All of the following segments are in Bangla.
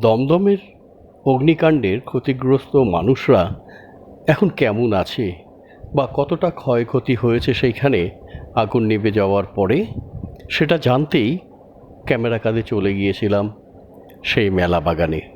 দমদমের অগ্নিকাণ্ডের ক্ষতিগ্রস্ত মানুষরা এখন কেমন আছে? বা কতটা ক্ষয়ক্ষতি হয়েছে সেইখানে আগুন নেবে যাওয়ার পরে? সেটা জানতেই ক্যামেরা কাঁধে চলে গিয়েছিলাম সেই মেলা বাগানে।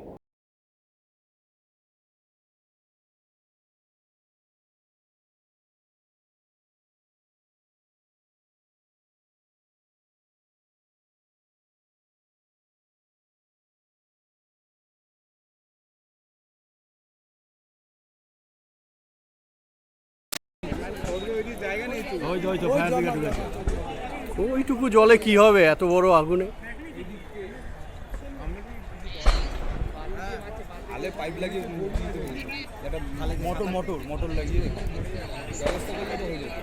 ওইটুকু জলে কি হবে এত বড় আগুনে? আলে পাইপ লাগিয়ে একটা মোটর মোটর মোটর লাগিয়ে ব্যবস্থা করলে তো হয়ে যেত।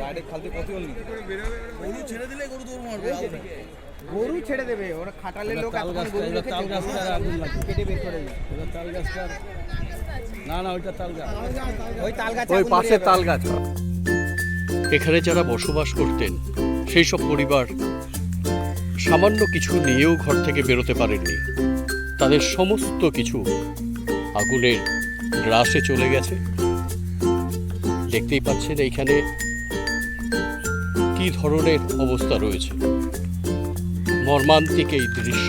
ডাইরেক্ট খালতে কত গরু ছেড়ে দিলে গরু দৌড় মারবে গরু ছেড়ে দেবে ওরা খাটালে লোক তাল গাছটা তাল গাছটার আগুন কেটে বের করে দেবে তাল গাছটার না না ওইটা তাল গাছ। ওই তাল গাছ ওই পাশে তাল গাছ। এখানে যারা বসবাস করতেন সেই সব পরিবার সামান্য কিছু নিয়েও ঘর থেকে বেরোতে পারেননি। তাদের সমস্ত কিছু আগুনের গ্রাসে চলে গেছে। দেখতেই পাচ্ছেন এইখানে কি ধরনের অবস্থা রয়েছে। মর্মান্তিক এই দৃশ্য।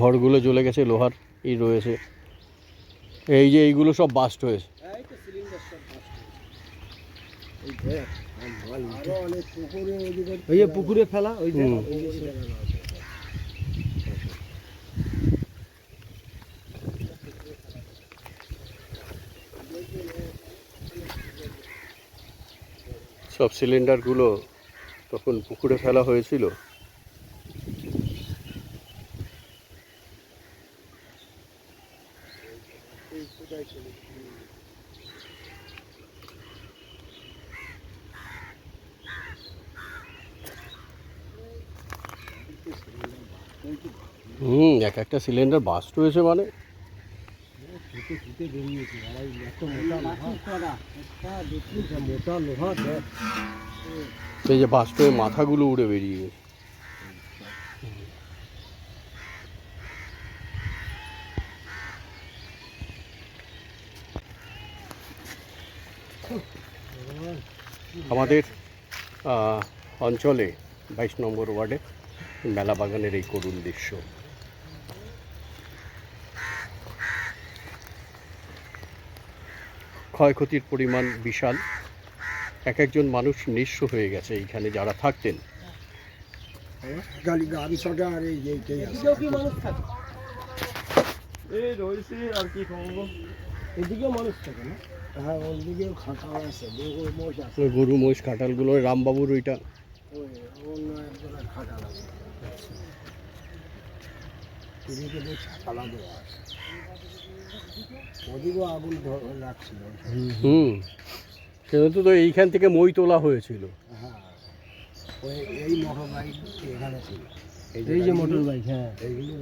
ঘরগুলো জ্বলে গেছে লোহার ই রয়েছে। এই যে এইগুলো সব বাস্ট হয়েছে। ওই যে পুকুরে ফেলা ওই সব সিলিন্ডারগুলো তখন পুকুরে ফেলা হয়েছিল। হুম, এক একটা সিলিন্ডার বাস্ট হয়েছে মানে। সেই যে বাস্ট হয়ে মাথাগুলো উড়ে বেরিয়ে। গেছে আমাদের অঞ্চলে বাইশ নম্বর ওয়ার্ডে মেলা বাগানের এই করুণ দৃশ্য। ক্ষয়ক্ষতির পরিমাণ বিশাল। এক একজন মানুষ নিঃস্ব হয়ে গেছে এইখানে যারা থাকতেন। গরু মহিষ ওই রামবাবুর ওইটা। ছালা দেওয়া আছে ওদিকেও আগুন লাগছিল হুম। সেহেতু তো এইখান থেকে মই তোলা হয়েছিল। হ্যাঁ ওই এই মোটর বাইক এখানে ছিল এই যে মোটর বাইক হ্যাঁ। এইগুলো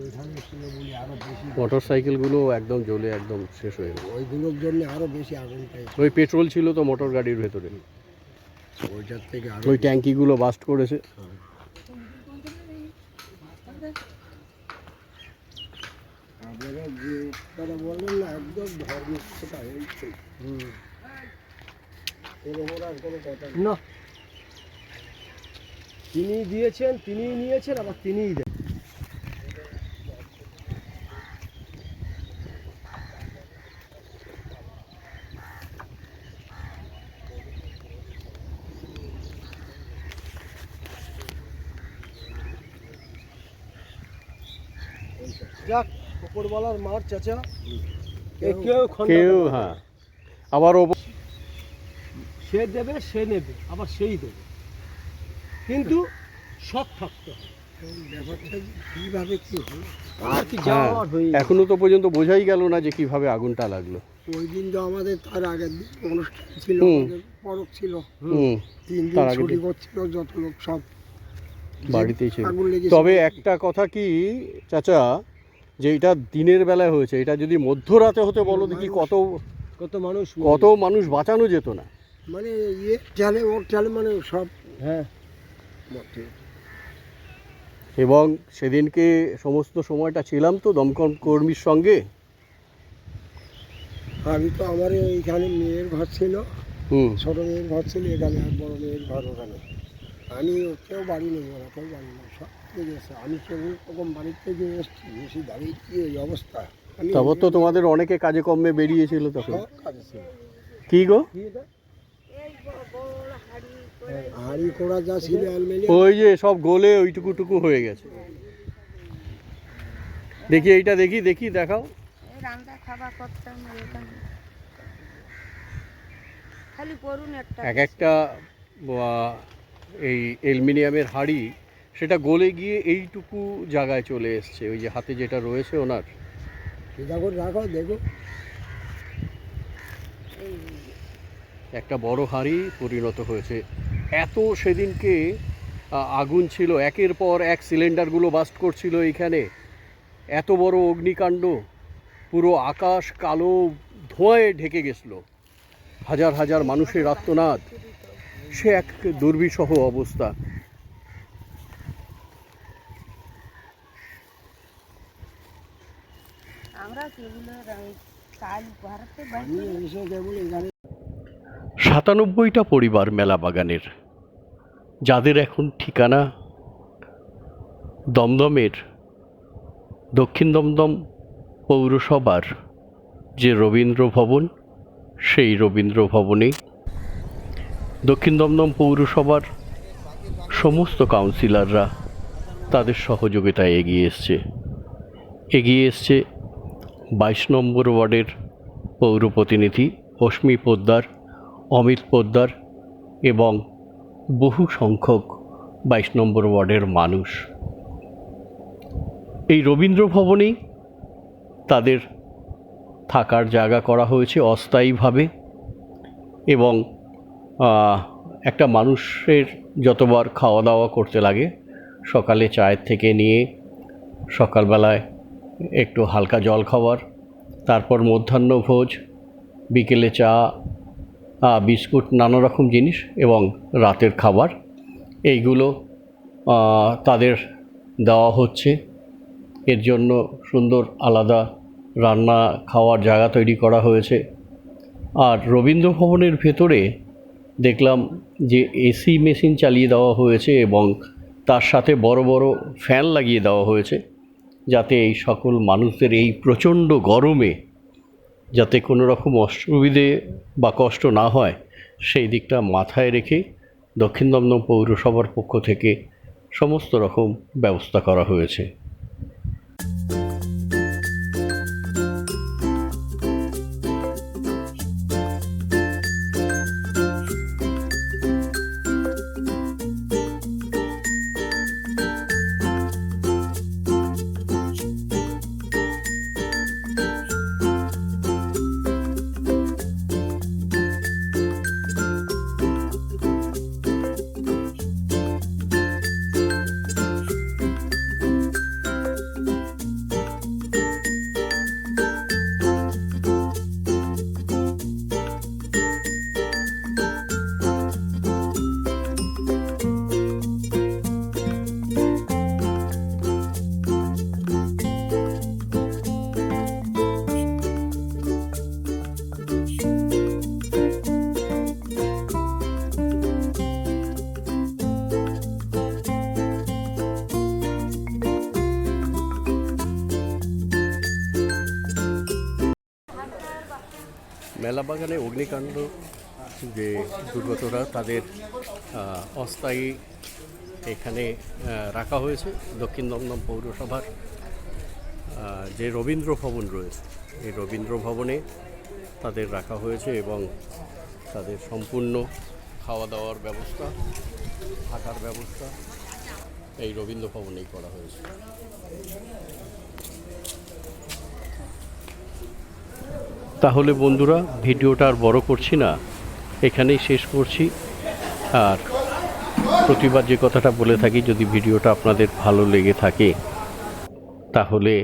ছিল বলে আরও বেশি মোটর সাইকেলগুলো একদম জ্বলে একদম শেষ হয়ে গেল ওইগুলোর জন্য আরও বেশি আগুনটাই ওই পেট্রোল ছিল তো মোটর গাড়ির ভেতরে। ওইটার থেকে আরও ওই ট্যাঙ্কিগুলো বাস্ট করেছে আপনারা যে বললেন না একদম ধর্মের এর ওপর আর কোনো কথা না। তিনি দিয়েছেন তিনি নিয়েছেন আবার তিনিই দেন। যাক উপরওয়ালার মার চাচা কেউ কেউ হ্যাঁ। আবার ও সে দেবে সে নেবে আবার সেই দেবে। কিন্তু সৎ থাকতে হবে। ব্যাপারটা কীভাবে কী হলো? আর কি হ্যাঁ এখনও তো পর্যন্ত বোঝাই গেল না যে কীভাবে আগুনটা লাগল। ওই দিন তো আমাদের তার আগের দিন অনুষ্ঠান ছিল পরব ছিল। তিন দিন ছুটি করছিল যত লোক সব বাড়িতেই ছিল। তবে একটা কথা কি চাচা যে এটা দিনের বেলায় হয়েছে এটা যদি মধ্যরাতে হতে বলো দেখি কত কত মানুষ কত মানুষ বাঁচানো যেত না। মানে ইয়ে চালে ওর চালে মানে সব হ্যাঁ। এবং সেদিনকে সমস্ত সময়টা ছিলাম তো দমকল কর্মীর সঙ্গে। আমি তো আমার এইখানে মেয়ের ঘর ছিল হুম। ছোট মেয়ের ঘর ছিল এখানে আর বড় মেয়ের ঘর ওখানে। আমি কেউ বাড়ি নেই ওরা কেউ বাড়ি নেই সব থেকে গেছে আমি কেউ রকম বাড়ির থেকে এসছি এসে দাঁড়িয়ে কি এই অবস্থা। আমি তারপর তো তোমাদের অনেকে কাজে কর্মে বেরিয়েছিল তখন। সব কাজে ছিল। কি গো? হাড়ি কোড়া যা ছিল আলমেলি ওই যে সব গোলে ওইটুকু টুকু হয়ে গেছে। দেখি এইটা দেখি দেখি দেখাও। এই রান্না খাবার করতাম এখানে খালি করুন একটা। এক একটা আহ, এই অ্যালুমিনিয়ামের হাঁড়ি সেটা গলে গিয়ে এইটুকু জায়গায় চলে এসছে ওই যে হাতে যেটা রয়েছে ওনার। রাখো দেখো একটা বড় হাঁড়ি পরিণত হয়েছে। এত সেদিনকে আগুন ছিল একের পর এক সিলিন্ডারগুলো বাস্ট করছিল এইখানে। এত বড় অগ্নিকাণ্ড পুরো আকাশ কালো ধোঁয়ায় ঢেকে গেছিল। হাজার হাজার মানুষের আত্মনাদ। সে এক দুর্বিষহ অবস্থা। সাতানব্বইটা পরিবার মেলা বাগানের। যাদের এখন ঠিকানা দমদমের দক্ষিণ দমদম পৌরসভার যে রবীন্দ্র ভবন সেই রবীন্দ্র ভবনে দক্ষিণ দমদম পৌরসভার সমস্ত কাউন্সিলররা তাদের সহযোগিতায় এগিয়ে এসছে। এগিয়ে এসছে বাইশ নম্বর ওয়ার্ডের পৌর প্রতিনিধি অশ্মি পোদ্দার, অমিত পোদ্দার এবং বহু সংখ্যক বাইশ নম্বর ওয়ার্ডের মানুষ। এই রবীন্দ্র ভবনেই তাদের থাকার জায়গা করা হয়েছে অস্থায়ীভাবে এবং একটা মানুষের যতবার খাওয়া দাওয়া করতে লাগে, সকালে চায়ের থেকে নিয়ে সকালবেলায় একটু হালকা জল খাবার তারপর মধ্যাহ্নভোজ বিকেলে চা বিস্কুট, নানা রকম জিনিস এবং রাতের খাবার। এইগুলো তাদের দেওয়া হচ্ছে। এর জন্য সুন্দর আলাদা রান্না খাওয়ার জায়গা তৈরি করা হয়েছে। আর রবীন্দ্র ভবনের ভেতরে দেখলাম যে এসি মেশিন চালিয়ে দেওয়া হয়েছে এবং তার সাথে বড় বড় ফ্যান লাগিয়ে দেওয়া হয়েছে যাতে এই সকল মানুষদের এই প্রচণ্ড গরমে যাতে কোনো রকম অসুবিধে বা কষ্ট না হয়, সেই দিকটা মাথায় রেখে দক্ষিণ দমদম পৌরসভার পক্ষ থেকে সমস্ত রকম ব্যবস্থা করা হয়েছে। মেলা বাগানে অগ্নিকাণ্ড যে দুর্গতরা তাদের অস্থায়ী এখানে রাখা হয়েছে। দক্ষিণ দমদম পৌরসভার যে রবীন্দ্র ভবন রয়েছে, এই রবীন্দ্র ভবনে তাদের রাখা হয়েছে এবং তাদের সম্পূর্ণ খাওয়া দাওয়ার ব্যবস্থা, থাকার ব্যবস্থা এই রবীন্দ্র ভবনেই করা হয়েছে। তাহলে বন্ধুরা, ভিডিওটা আর বড় করছি না। এখানেই শেষ করছি। আর প্রতিবার যে কথাটা বলে থাকি, যদি ভিডিওটা আপনাদের ভালো লেগে থাকে, তাহলে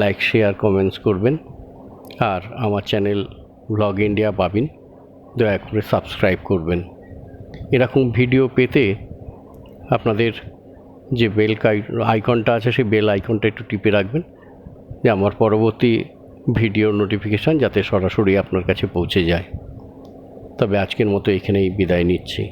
লাইক, শেয়ার, কমেন্টস করবেন। আর আমার চ্যানেল ব্লগ ইন্ডিয়া পাবেন, দয়া করে সাবস্ক্রাইব করবেন। এরকম ভিডিও পেতে আপনাদের যে বেল আইকনটা আছে, সেই বেল আইকনটা একটু টিপে রাখবেন। যে আমার পরবর্তী ভিডিও নোটিফিকেশান যাতে সরাসরি আপনার কাছে পৌঁছে যায়। তবে আজকের মতো এখানেই বিদায় নিচ্ছি।